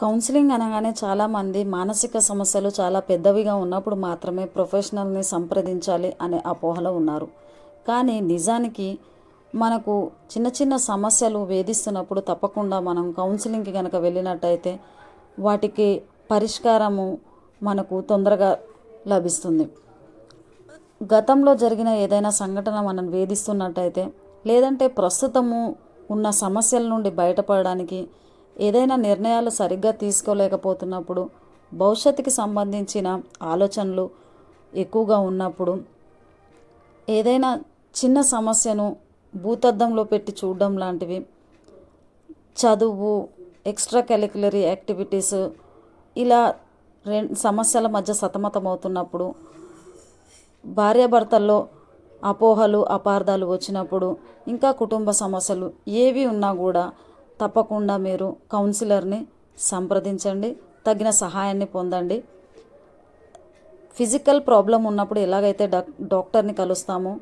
Counselling అనగానే చాలామంది మానసిక సమస్యలు చాలా పెద్దవిగా ఉన్నప్పుడు మాత్రమే ప్రొఫెషనల్ని సంప్రదించాలి అనే అపోహలో ఉన్నారు. కానీ నిజానికి మనకు చిన్న చిన్న సమస్యలు వేధిస్తున్నప్పుడు తప్పకుండా మనం కౌన్సిలింగ్కి కనుక వెళ్ళినట్టయితే వాటికి పరిష్కారము మనకు తొందరగా లభిస్తుంది. గతంలో జరిగిన ఏదైనా సంఘటన మనం వేధిస్తున్నట్టయితే లేదంటే ప్రస్తుతము ఉన్న సమస్యల నుండి బయటపడడానికి ఏదైనా నిర్ణయాలు సరిగ్గా తీసుకోలేకపోతున్నప్పుడు భవిష్యత్తుకి సంబంధించిన ఆలోచనలు ఎక్కువగా ఉన్నప్పుడు ఏదైనా చిన్న సమస్యను భూతద్దంలో పెట్టి చూడడం లాంటివి చదువు ఎక్స్ట్రా కరిక్యులరీ యాక్టివిటీస్ ఇలా రెండు సమస్యల మధ్య సతమతమవుతున్నప్పుడు భార్యాభర్తల్లో అపోహలు అపార్థాలు వచ్చినప్పుడు ఇంకా కుటుంబ సమస్యలు ఏవి ఉన్నా కూడా తప్పకుండా మీరు కౌన్సిలర్ని సంప్రదించండి తగిన సహాయాన్ని పొందండి. ఫిజికల్ ప్రాబ్లం ఉన్నప్పుడు ఎలాగైతే డాక్ డాక్టర్ని కలుస్తామో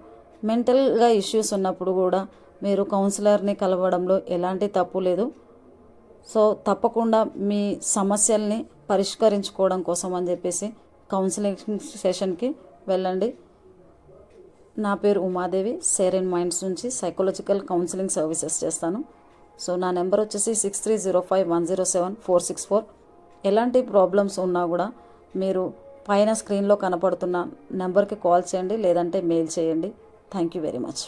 మెంటల్గా ఇష్యూస్ ఉన్నప్పుడు కూడా మీరు కౌన్సిలర్ని కలవడంలో ఎలాంటి తప్పు లేదు. సో తప్పకుండా మీ సమస్యల్ని పరిష్కరించుకోవడం కోసం అని చెప్పేసి కౌన్సిలింగ్ సెషన్కి వెళ్ళండి. నా పేరు ఉమాదేవి సేరెన్ మైండ్స్ నుంచి సైకలాజికల్ కౌన్సిలింగ్ సర్వీసెస్ చేస్తాను. సో నా నెంబర్ వచ్చేసి six three zero five one zero seven four six four. ఎలాంటి ప్రాబ్లమ్స్ ఉన్నా కూడా మీరు పైన స్క్రీన్లో కనపడుతున్న నెంబర్కి కాల్ చేయండి లేదంటే మెయిల్ చేయండి. Thank you very much.